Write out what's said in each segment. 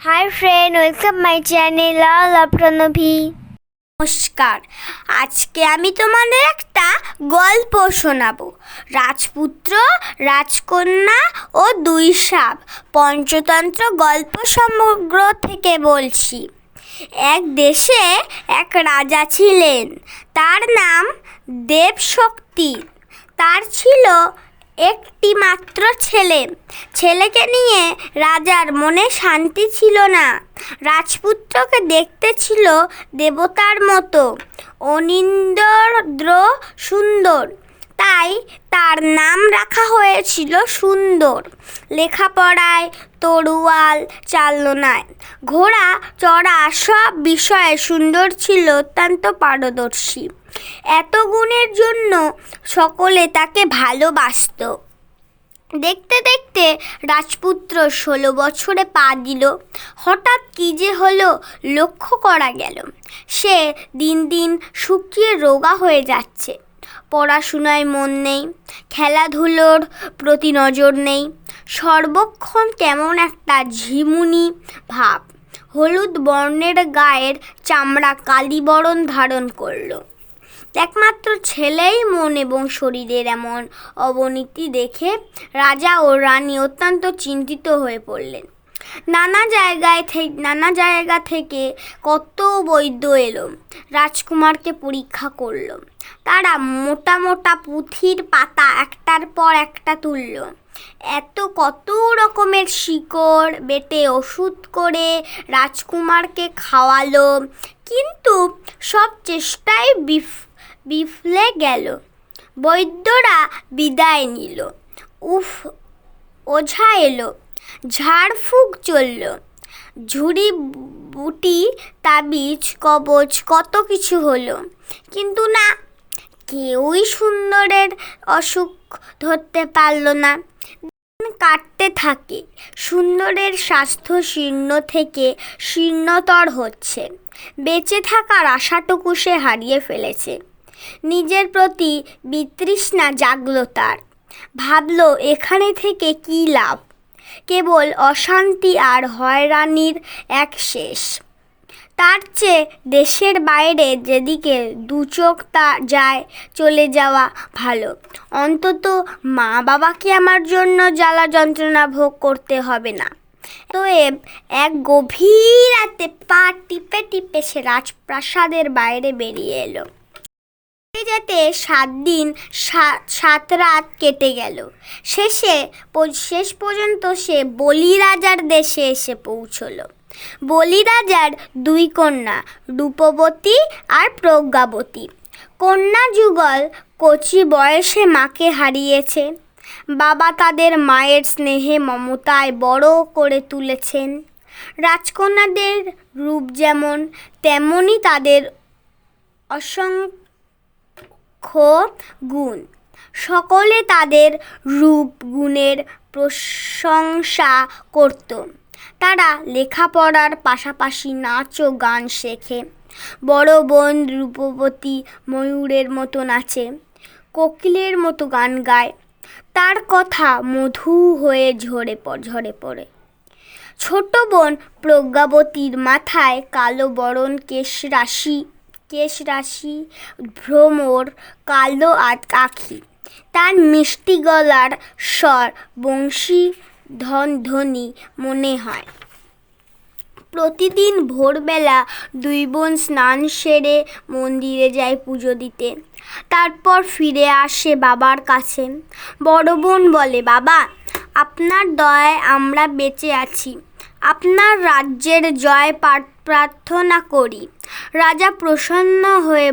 Hi friend welcome my channel Lal Pranavi নমস্কার। আজকে আমি তোমাদের একটা গল্প শোনাবো। রাজপুত্র, রাজকন্যা ও দুই সাপ। পঞ্চতন্ত্র গল্প সমগ্র থেকে বলছি। এক দেশে এক রাজা ছিলেন। তার নাম দেবশক্তি। তার ছিল একটি মাত্র ছেলে। ছেলেকে নিয়ে রাজার মনে শান্তি ছিল না। রাজপুত্রকে দেখতে ছিল দেবতার মতো। অনিন্দ্র সুন্দর। তাই তার নাম রাখা হয়েছিল সুন্দর। লেখাপড়ায়, তরুয়াল, চালনায়। ঘোড়া, চড়া সব বিষয়ে সুন্দর ছিল, অত্যন্ত পারদর্শী। এত গুণের জন্য সকলে তাকে ভালোবাসত। দেখতে দেখতে রাজপুত্র ষোলো বছরে পা দিল। হঠাৎ কী যে হলো লক্ষ্য করা গেল। সে দিন দিন শুকিয়ে রোগা হয়ে যাচ্ছে। পড়াশোনায় মন নেই, খেলাধুলোর প্রতি নজর নেই। সর্বক্ষণ কেমন একটা ঝিমুনি ভাব। হলুদ বর্ণের গায়ের চামড়া কালি বরণ ধারণ করল। একমাত্র ছেলেই মন এবং শরীরের এমন অবনীতি দেখে রাজা ও রানী অত্যন্ত চিন্তিত হয়ে পড়লেন। নানা জায়গায় নানা জায়গা থেকে কত বৈদ্য এলো, রাজকুমারকে পরীক্ষা করল। তারা মোটা মোটা পুঁথির পাতা একটার পর একটা তুলল। এত কত রকমের শিকড় বেটে ওষুধ করে রাজকুমারকে খাওয়ালো, কিন্তু সব চেষ্টাই বিফ বিফলে গেল। বৈদ্যরা বিদায় নিল। উফ, ওঝা এলো। ঝাড়ফুঁক চলল। ঝুড়ি বুটি, তাবিজ, কবচ, কত কিছু হলো। কিন্তু না, কেউই সুন্দরের অসুখ ধরতে পারল না। কাটতে থাকে। সুন্দরের স্বাস্থ্য শীর্ণ থেকে শীর্ণতর হচ্ছে। বেঁচে থাকার আশাটুকু সে হারিয়ে ফেলেছে। নিজের প্রতি বিতৃষ্ণা জাগলো তার ভাবল, এখানে থেকে কী লাভ? কেবল অশান্তি আর হয়রানির এক শেষ। তার চেয়ে দেশের বাইরে যেদিকে দু চোখ তা যায়, চলে যাওয়া ভালো। অন্তত মা বাবাকে আমার জন্য জ্বালা যন্ত্রণা ভোগ করতে হবে না। তো এক গভীর রাতে পা টিপে টিপে সে রাজপ্রাসাদের বাইরে বেরিয়ে এলো। যেতে সাত দিন, সাত সাত রাত কেটে গেল। শেষে শেষ পর্যন্ত সে বলি রাজার দেশে এসে পৌঁছলো। বলি রাজার দুই কন্যা, রূপবতী আর প্রজ্ঞাবতী। কন্যা যুগল কচি বয়সে মাকে হারিয়েছে। বাবা তাদের মায়ের স্নেহে মমতায় বড় করে তুলেছেন। রাজকন্যাদের রূপ যেমন, তেমনই তাদের অসংখ্য গুণ সকলে তাদের রূপ গুণের প্রশংসা করত। তারা লেখাপড়ার পাশাপাশি নাচ ও গান শেখে। বড় বোন রূপবতী ময়ূরের মতো নাচে, কোকিলের মতো গান গায়। তার কথা মধু হয়ে ঝরে পড় ঝরে পড়ে। ছোট বোন প্রজ্ঞাবতীর মাথায় কালো বরণ কেশ রাশি কেশ রাশি, ভ্রমর, কালো আত আখি তার মিষ্টি গলার স্বর বংশী ধন ধ্বনি মনে হয়। প্রতিদিন ভোরবেলা দুই বোন স্নান সেরে মন্দিরে যায় পুজো দিতে। তারপর ফিরে আসে বাবার কাছে। বড় বোন বলে, বাবা, আপনার দয়ায় আমরা বেঁচে আছি। আপনার রাজ্যের জয় প্রার্থনা করি। রাজা প্রসন্ন হয়ে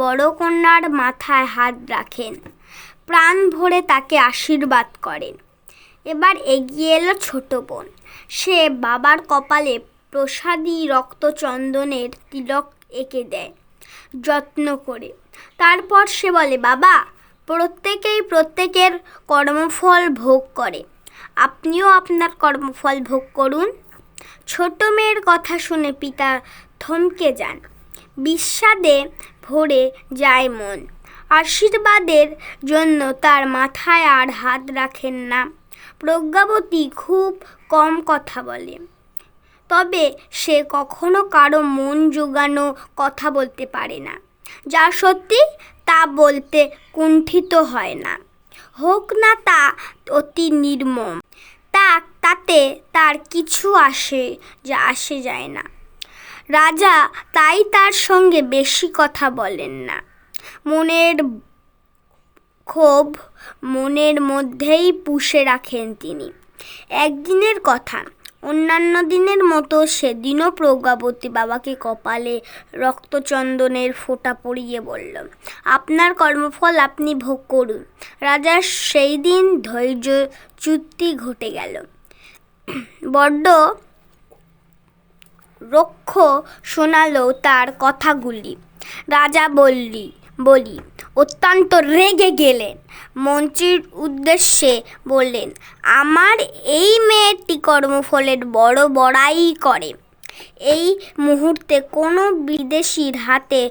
বড় কন্যার মাথায় হাত রাখেন। প্রাণ ভরে তাকে আশীর্বাদ করেন। এবার এগিয়ে এলো ছোট বোন। সে বাবার কপালে প্রসাদী রক্তচন্দনের তিলক এঁকে দেয়, যত্ন করে। তারপর সে বলে, বাবা, প্রত্যেকেই প্রত্যেকের কর্মফল ভোগ করে। আপনিও আপনার কর্মফল ভোগ করুন। ছোট মেয়ের কথা শুনে পিতা থমকে যান। বিস্বাদে ভরে যায় মন। আশীর্বাদের জন্য তার মাথায় আর হাত রাখেন না। প্রজ্ঞাবতী খুব কম কথা বলে। তবে সে কখনো কারও মন জোগানো কথা বলতে পারে না। যা সত্যি তা বলতে কুণ্ঠিত হয় না। হোক না তা অতি নির্মম। তা তাতে তার কিছু আসে যা আসে যায় না। রাজা তাই তার সঙ্গে বেশি কথা বলেন না। মনের ক্ষোভ মনের মধ্যেই পুষে রাখেন তিনি। একদিনের কথা, অন্যান্য দিনের মতো সেদিনও প্রজ্ঞাবতী বাবাকে কপালে রক্তচন্দনের ফোঁটা পরিয়ে বলল, আপনার কর্মফল আপনি ভোগ করুন। রাজার সেই দিন ধৈর্য চুক্তি ঘটে গেল। বড্ড রক্ষ শোনালো তার কথাগুলি। রাজা বললি, বলি, অত্যন্ত রেগে গেলেন। মন্ত্রীর উদ্দেশ্যে বললেন, আমার এই মেয়েটি কর্মফলের বড় বড়াই করে। এই মুহূর্তে কোনো বিদেশির হাতে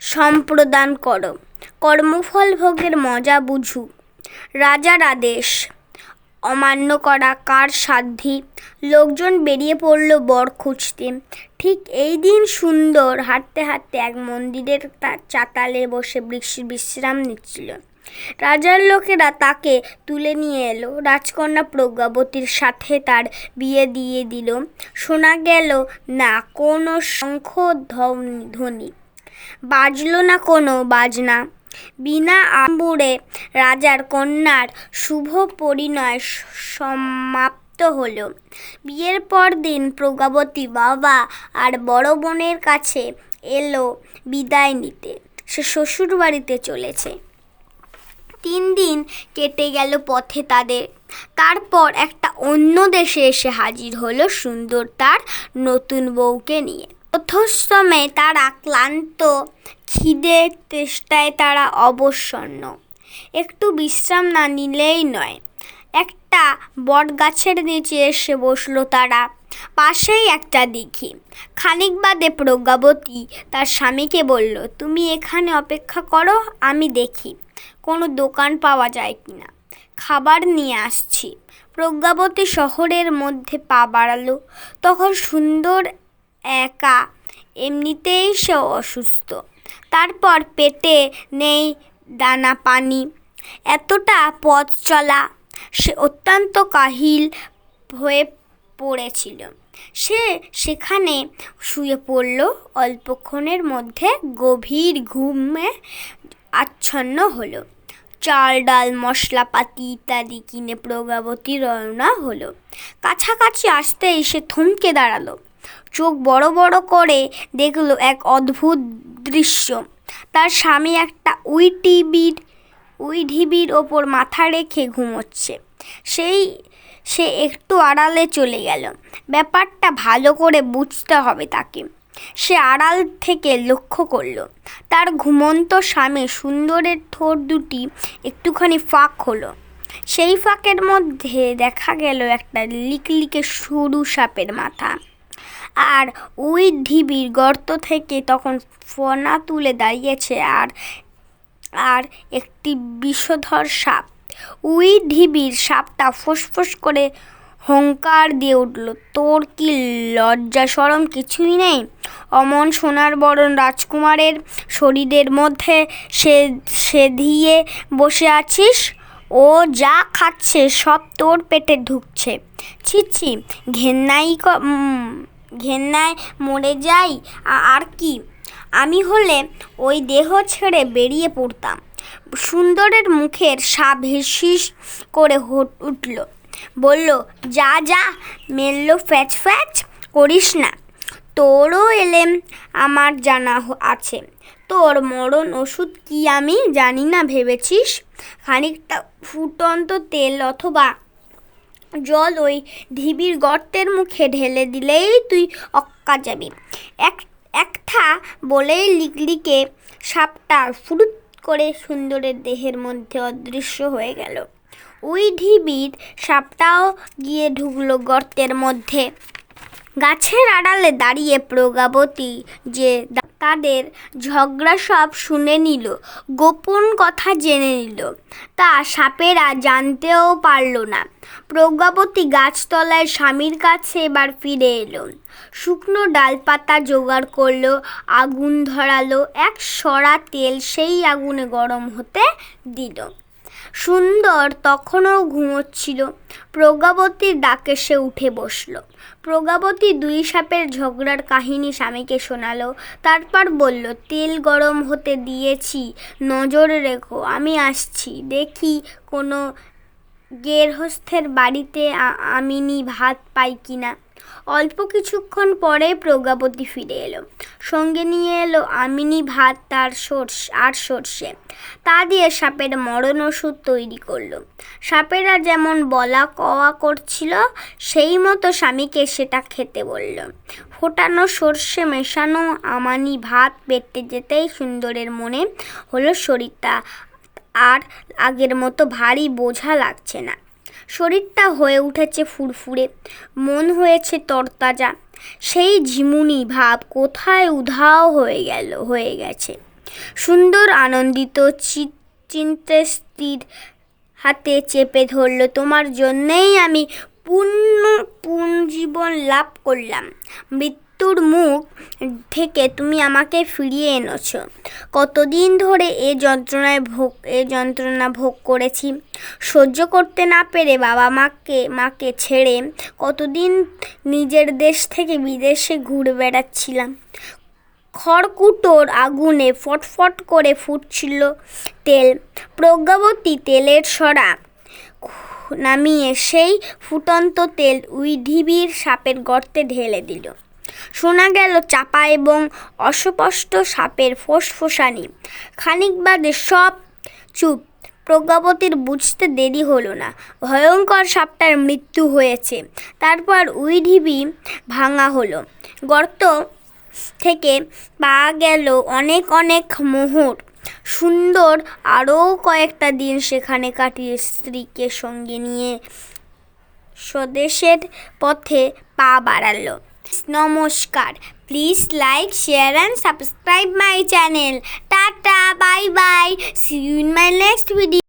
সম্প্রদান করো। কর্মফল ভোগের মজা বুঝুক রাজার আদেশ, অমান্য করা কার সাধ্যি লোকজন বেরিয়ে পড়ল বর খুঁজতে। ঠিক এই দিন সুন্দর হাঁটতে হাঁটতে এক মন্দিরের চাতালে বসে বিশ্রাম নিচ্ছিল। রাজার লোকেরা তাকে তুলে নিয়ে এলো। রাজকন্যা প্রজ্ঞাবতীর সাথে তার বিয়ে দিয়ে দিল। শোনা গেল, না, কোনো শঙ্খ ধ্বনি- বাজলো না কোনো বাজনা। বিনা আম্বুরে রাজার কন্যার শুভ পরিণয় স- সমাপ্ত হলো। বিয়ের পর দিন প্রজ্ঞাবতী বাবা আর বড় বোনের কাছে এলো বিদায় নিতে। সে শ্বশুর বাড়িতে চলেছে। তিন দিন কেটে গেল পথে তাদের। তারপর একটা অন্য দেশে এসে হাজির হলো সুন্দর তার নতুন বউকে নিয়ে। প্রথমে তারা ক্লান্ত, খিদে তেষ্টায় তারা অবসন্ন। একটু বিশ্রাম না নিলেই নয়। একটা বট গাছের নিচে এসে বসল তারা। পাশেই একটা দিঘি। খানিক বাদে প্রজ্ঞাবতী তার স্বামীকে বলল, তুমি এখানে অপেক্ষা করো, আমি দেখি। কোনো দোকান পাওয়া যায় কি না খাবার নিয়ে আসছি। প্রজ্ঞাবতী শহরের মধ্যে পা বাড়ালো। তখন সুন্দর, একা, এমনিতেই সে অসুস্থ। তারপর পেটে নেই দানা পানি। এতটা পথ চলা সে অত্যন্ত কাহিল হয়ে পড়েছিল। সে সেখানে শুয়ে পড়ল, অল্পক্ষণের মধ্যে গভীর ঘুমে আচ্ছন্ন হলো। চাল, ডাল, মশলাপাতি ইত্যাদি কিনে প্রজ্ঞাবতী রওনা হলো। কাছাকাছি আসতেই সে থমকে দাঁড়াল। চোখ বড় বড় করে দেখল এক অদ্ভুত দৃশ্য। তার স্বামী একটা উই উই ঢিবির ওপর মাথা রেখে ঘুমোচ্ছে। সেই, সে একটু আড়ালে চলে গেল। ব্যাপারটা ভালো করে বুঝতে হবে তাকে। সে আড়াল থেকে লক্ষ্য করল। তার ঘুমন্ত স্বামী সুন্দরের ঠোঁট দুটি একটুখানি ফাঁক হলো। সেই ফাঁকের মধ্যে দেখা গেল একটা লিকলিকে সরু সাপের মাথা। আর ওই ঢিবির গর্ত থেকে তখন ফনা তুলে দাঁড়িয়েছে আর আর একটি বিষধর সাপ। উই ঢিবির সাপটা ফোঁস করে হংকার দিয়ে উঠল, তোর কি লজ্জা সরম কিছুই নেই। অমন সোনার বরণ রাজকুমারের শরীরের মধ্যে সে, সেধিয়ে বসে আছিস? ও যা খাচ্ছে সব তোর পেটে ঢুকছে। ছি ছি, ঘেন্নাই ঘেন্নায় মরে যাই আর কি? আমি হলে ওই দেহ ছেড়ে বেরিয়ে পড়তাম। সুন্দরের মুখের সাপ হিসিস করে উঠল। বলল, যা যা। মেললো, ফ্যাচ ফ্যাচ করিস না। তোরও এলেম আমার জানা আছে। তোর মরণ ওষুধ কি আমি জানি না, ভেবেছিস? খানিকটা ফুটন্ত তেল অথবা জল ওই ঢিবির গর্তের মুখে ঢেলে দিলেই তুই অক্কা যাবি। এক একটা বলেই লিকলিকে সাপটা ফুরুত করে সুন্দরের দেহের মধ্যে অদৃশ্য হয়ে গেল। ওই ঢিবির সাপটাও গিয়ে ঢুকলো গর্তের মধ্যে। গাছের আড়ালে দাঁড়িয়ে প্রজ্ঞাবতী যে তাদের ঝগড়া সব শুনে নিল, গোপন কথা জেনে নিল। তা সাপেরা জানতেও পারল না। প্রজ্ঞাপতি গাছতলায় স্বামীর কাছে এবার ফিরে এলো। শুকনো ডালপাতা জোগাড় করল, আগুন ধরালো, এক সরা তেল সেই আগুনে গরম হতে দিল। সুন্দর তখনও ঘুমোচ্ছিল। প্রজ্ঞাবতীর ডাকে সে উঠে বসল। প্রজ্ঞাবতী দুই সাপের ঝগড়ার কাহিনী স্বামীকে শোনালো। তারপর বলল, তেল গরম হতে দিয়েছি। নজর রেখো, আমি আসছি। দেখি কোনো গেরহস্থের বাড়িতে আমিনি ভাত পাই কিনা। অল্প কিছুক্ষণ পরে প্রজ্ঞাপতি ফিরে এলো। সঙ্গে নিয়ে এলো আমিনি ভাত, তার সর্ষে আর সর্ষে। তা দিয়ে সাপের মরণ ওষুধ তৈরি করল। সাপেরা যেমন বলা কওয়া করছিল, সেই মতো স্বামীকে সেটা খেতে বলল। ফোটানো সর্ষে মেশানো আমানি ভাত পেটে যেতেই সুন্দরের মনে হলো শরীরটা আর আগের মতো ভারী বোঝা লাগছে না। শরীরটা হয়ে উঠেছে ফুরফুরে, মন হয়েছে তরতাজা। সেই ঝিমুনি ভাব কোথায় উধাও হয়ে গেল, হয়ে গেছে। সুন্দর আনন্দিত চিন্তে স্থির হাতে চেপে ধরলো, তোমার জন্যেই আমি পূর্ণ পুনর্জীবন লাভ করলাম। মৃত্যুর মুখ থেকে তুমি আমাকে ফিরিয়ে এনেছ। কতদিন ধরে এ যন্ত্রণায় ভোগ, এ যন্ত্রণা ভোগ করেছি। সহ্য করতে না পেরে বাবা মাকে মাকে ছেড়ে কতদিন নিজের দেশ থেকে বিদেশে ঘুরে বেড়াচ্ছিলাম। খড়কুটোর আগুনে ফটফট করে ফুটছিল তেল, প্রজ্ঞাবতী তেলের সরা। নামিয়ে সেই ফুটন্ত তেল উইঢিবির সাপের গর্তে ঢেলে দিল। শোনা গেল চাপা এবং অস্পষ্ট সাপের ফোসফোসানি। খানিক বাদে সব চুপ। প্রজ্ঞাপতির বুঝতে দেরি হলো না। ভয়ঙ্কর সাপটার মৃত্যু হয়েছে। তারপর উইঢিবি ভাঙা হলো। গর্ত থেকে পাওয়া গেল অনেক অনেক মোহর। সুন্দর আরও কয়েকটা দিন সেখানে কাটিয়ে স্ত্রীকে সঙ্গে নিয়ে স্বদেশের পথে পা বাড়ালো। নমস্কার please like share and subscribe my channel tata bye bye see you in my next video